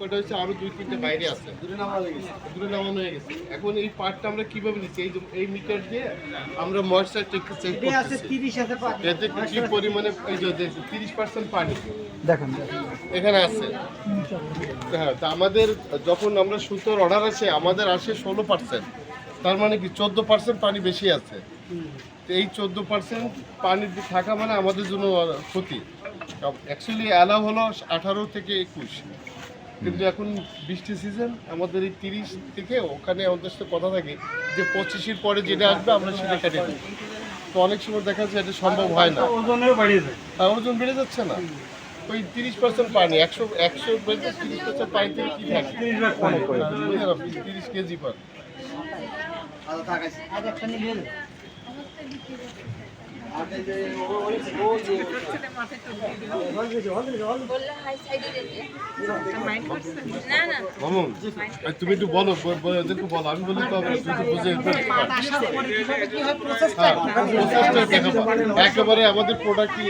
কটা হয়েছে? আরও দুই তিনটে বাইরে আছে। দূরে নামানো হয়ে গেছে। এখন এই পার্টটা আমরা কীভাবে নিচ্ছি? এই এই মিটার দিয়ে আমরা ময়েশ্চারটা একটু চেক করতেছি। এতে কি পরিমাণে এই যে তিরিশ পার্সেন্ট পানি। দেখেন। এখানে আছে। হ্যাঁ তা আমাদের যখন আমরা সুতোর অর্ডার আছে আমাদের আসে ষোলো পার্সেন্ট তার মানে কি চোদ্দ পার্সেন্ট পানি বেশি আছে। তো এই চোদ্দ পার্সেন্ট পানি থাকা মানে আমাদের জন্য ক্ষতি। অ্যাকচুয়ালি অ্যালাউ হলো আঠারো থেকে একুশ। কিন্তু এখন বৃষ্টি সিজন আমাদের এই তিরিশ থেকে ওখানে আমাদের সাথে কথা থাকে যে পঁচিশের পরে যেটা আসবে আমরা সেটা কেটে দিই তো অনেক সময় দেখা যাচ্ছে এটা সম্ভব হয় না। ওজনেও বাড়িয়ে যায় ওজন বেড়ে যাচ্ছে না। ওই তিরিশ পার্সেন্ট পানি একশো একশো তিরিশ পার্সেন্ট পানি থেকে কি থাকে? তিরিশ কেজি পানি। তুমি একটু বলো ওদেরকে বলো আমি বলি তো তুই তো বুঝে হ্যাঁ একেবারে আমাদের প্রোডাক্ট কি